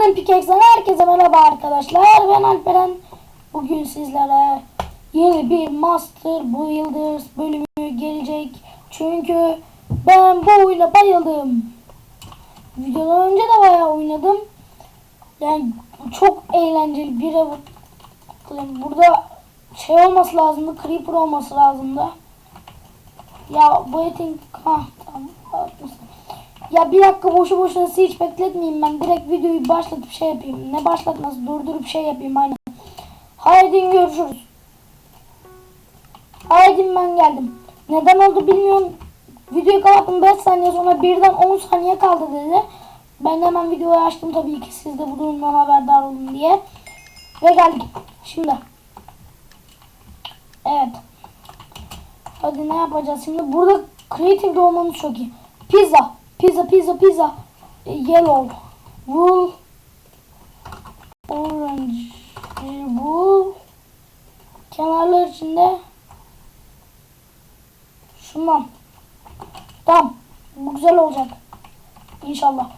Golden Pickaxe'den herkese merhaba arkadaşlar. Ben Alperen. Bugün sizlere yeni bir Master Builders bölümü gelecek. Çünkü ben bu oyuna bayıldım. Videodan önce de bayağı oynadım. Yani çok eğlenceli bir ev. Burada şey olması lazımdı. Creeper olması lazımdı. Ya bu etin... Ya bir dakika boşu boşuna sizi hiç bekletmeyeyim ben. Direkt videoyu başlatıp şey yapayım. Ne başlatması durdurup şey yapayım aynen. Haydi görüşürüz. Haydi ben geldim. Neden oldu bilmiyorum. Videoyu kapattım 5 saniye sonra birden 10 saniye kaldı dedi. Ben de hemen videoyu açtım tabii ki siz de bu durumdan haberdar olun diye. Ve geldik. Şimdi. Evet. Hadi ne yapacağız şimdi? Burada creative olmamız çok iyi. Pizza. Pizza, pizza, pizza. E, Yellow. Wool. Orange. e, Wool. Kenarlar içinde. Şundan. Tamam. Bu güzel olacak. İnşallah.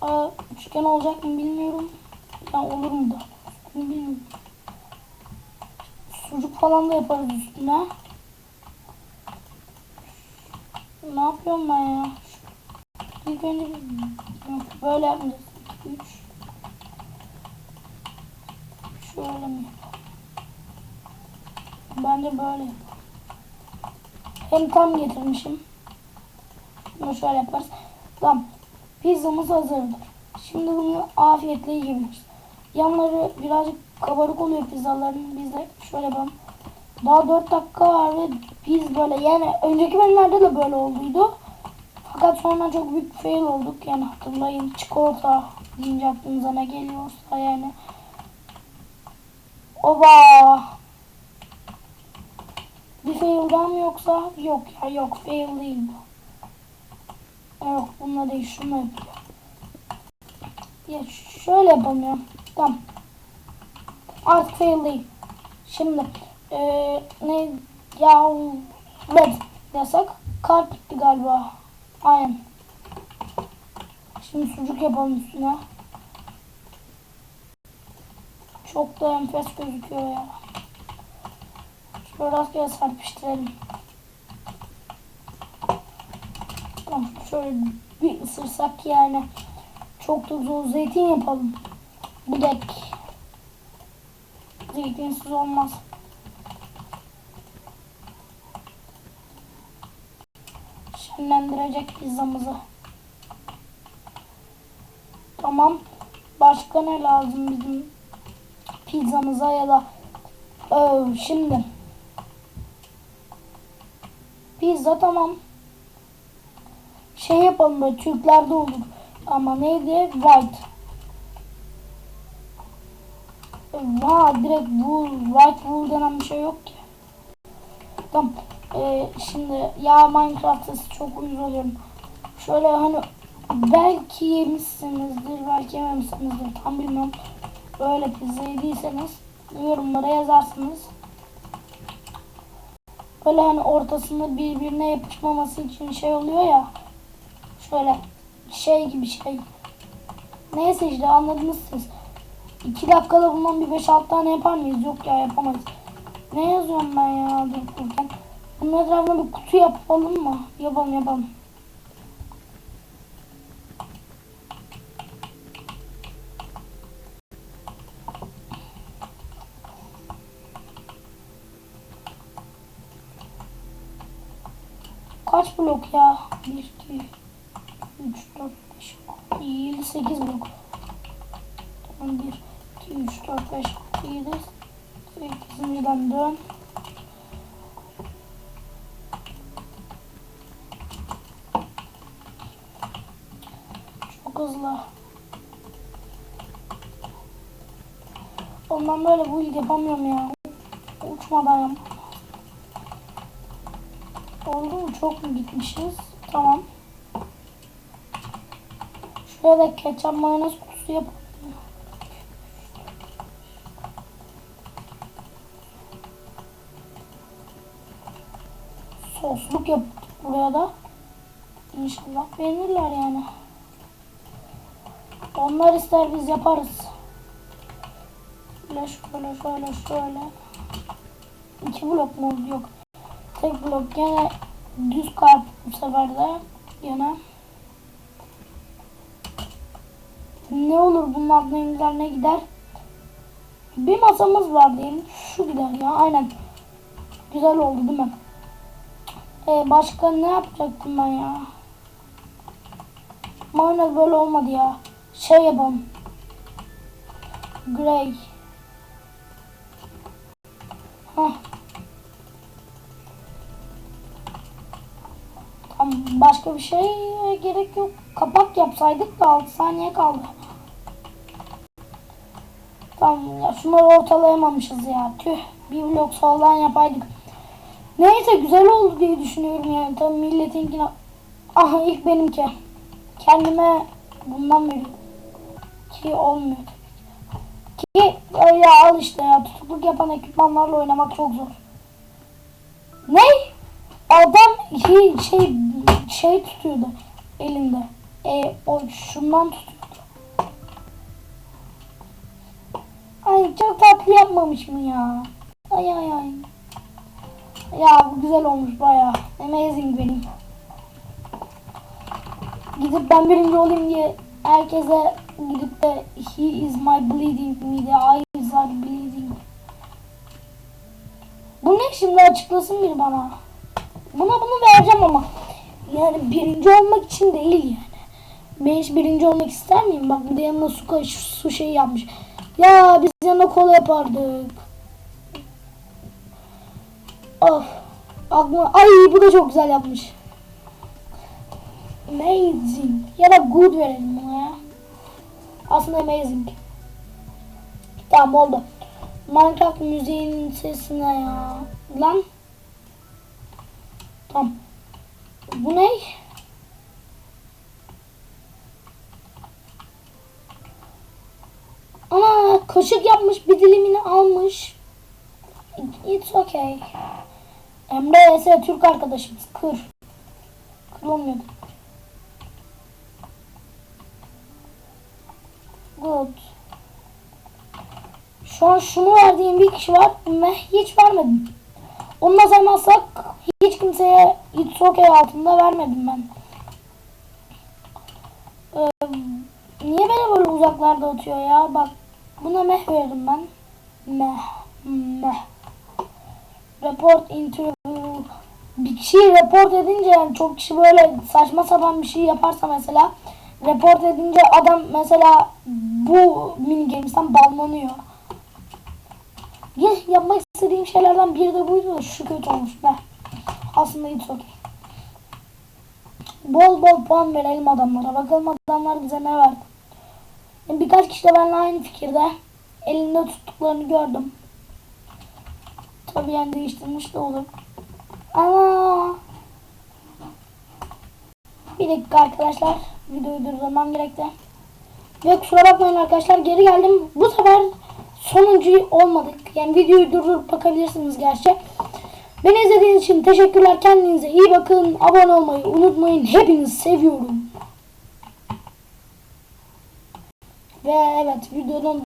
Aa, üçgen olacak mı bilmiyorum. Ya olur mu da? Bilmiyorum. Falan da yaparız üstüne. Ne yapıyorum ben ya? İlk önce böyle yapmayacağız. 3 Şöyle mi yapalım? Bence böyle. Hem tam getirmişim. Bunu şöyle yaparız. Tamam. Pizzamız hazırdır. Şimdi bunu afiyetle yiyebiliriz. Yanları birazcık kabarık oluyor pizzaların. Biz de şöyle yapalım. Daha 4 dakika var ve biz böyle yani önceki bölümlerde de böyle olduydu. Fakat sonra çok büyük fail olduk yani hatırlayın çikolata deyince aklınıza ne geliyorsa yani. Oba! Bir fail daha mı yoksa? Yok ya yok fail değil bu. Yok bununla değil şununla yapıyor. Ya şöyle yapalım ya. Tamam. Artık fail değil. Şimdi eee ne ya red yasak. Kalp gitti galiba. Aynen. Şimdi sucuk yapalım üstüne. Çok da enfes gözüküyor ya. Şöyle rastgele serpiştirelim. Tamam şöyle bir ısırsak yani. Çok da zor zeytin yapalım. Bu dek. Zeytinsiz olmaz. Şenlendirecek pizzamızı. Tamam. Başka ne lazım bizim pizzamıza ya da Ee, şimdi pizza tamam. Şey yapalım böyle Türklerde olur. Ama neydi? White. Va direkt wool, white wool denen bir şey yok ki. Tamam. Ee, şimdi ya Minecraft sesi çok uyuz oluyorum. Şöyle hani belki yemişsinizdir, belki yememişsinizdir tam bilmiyorum. Böyle pizza yediyseniz yorumlara yazarsınız. Böyle hani ortasında birbirine yapışmaması için şey oluyor ya. Şöyle şey gibi şey. Neyse işte anladınız siz. 2 dakikada bundan bir 5-6 tane yapar mıyız? Yok ya yapamayız. Ne yazıyorum ben ya dur dururken. Bunun etrafına bir kutu yapalım mı? Yapalım yapalım. Kaç blok ya? 1, 2, 3, 4, 5, 6, 7, 8 blok. Tamam 1, 2, 3, 4, 5, 6, 7, 8'inciden dön. Çok hızlı. Ondan böyle bu yapamıyorum ya. Uçmadan yapamam. Oldu mu? Çok mu gitmişiz? Tamam. Şuraya da ketçap mayonez kutusu yapalım. Sosluk yap buraya da. İnşallah beğenirler yani. Onlar ister biz yaparız. Şöyle şöyle şöyle şöyle. İki blok mu? Yok. Tek blok gene düz kalp bu sefer de. Gene. Ne olur bunun altına en güzel ne gider? Bir masamız var diyelim. Şu gider ya aynen. Güzel oldu değil mi? Ee, başka ne yapacaktım ben ya? Mayonez böyle olmadı ya. Şey yapalım. Grey. Hah. Tamam başka bir şey gerek yok. Kapak yapsaydık da 6 saniye kaldı. Tamam ya şunları ortalayamamışız ya. Tüh bir blok soldan yapaydık. Neyse güzel oldu diye düşünüyorum yani. Tabii milletinkine... Aha ilk benimki. Kendime bundan veriyorum. Ki olmuyor tabii. Ki öyle al işte ya. Tutukluk yapan ekipmanlarla oynamak çok zor. Ne? Adam şey, şey, şey tutuyordu elinde. E, o şundan tutuyordu. Ay çok tatlı yapmamış mı ya? Ay ay ay. Ya bu güzel olmuş baya. Amazing benim. Gidip ben birinci olayım diye herkese gidip de he is my bleeding miydi? Eyes are bleeding. Bu ne şimdi açıklasın bir bana. Buna bunu vereceğim ama. Yani birinci olmak için değil yani. Ben hiç birinci olmak ister miyim? Bak bir de yanına su, su şeyi yapmış. Ya biz yanına kola yapardık. Of. Aklıma... Ay bu da çok güzel yapmış. Amazing. Ya da good verelim buna ya. Aslında amazing. Tamam oldu. Minecraft müziğinin sesine ya. Lan. Tamam. Bu ne? Ana kaşık yapmış bir dilimini almış. It's okay. Emre ise Türk arkadaşımız. Kır. Kırılmıyordu. Good. Şu an şunu verdiğim bir kişi var ve hiç vermedim. Onu da saymazsak hiç kimseye It's okay altında vermedim ben. Ee, niye beni böyle uzaklarda atıyor ya? Bak buna meh verdim ben. Meh. Meh. Report interview. Bir kişiyi report edince yani çok kişi böyle saçma sapan bir şey yaparsa mesela report edince adam mesela bu mini games'ten banlanıyor. Ya, yapmak istediğim şeylerden biri de buydu da şu kötü olmuş be. Aslında hiç okey. Bol bol puan verelim adamlara. Bakalım adamlar bize ne verdi. Yani birkaç kişi de benimle aynı fikirde. Elinde tuttuklarını gördüm. Tabii yani değiştirmiş de olur. Ama bir dakika arkadaşlar. Videoyu durdurmam gerekti. Ve kusura bakmayın arkadaşlar geri geldim. Bu sefer sonuncu olmadık. Yani videoyu durdurup bakabilirsiniz gerçi. Beni izlediğiniz için teşekkürler. Kendinize iyi bakın. Abone olmayı unutmayın. Hepinizi seviyorum. Ve evet videonun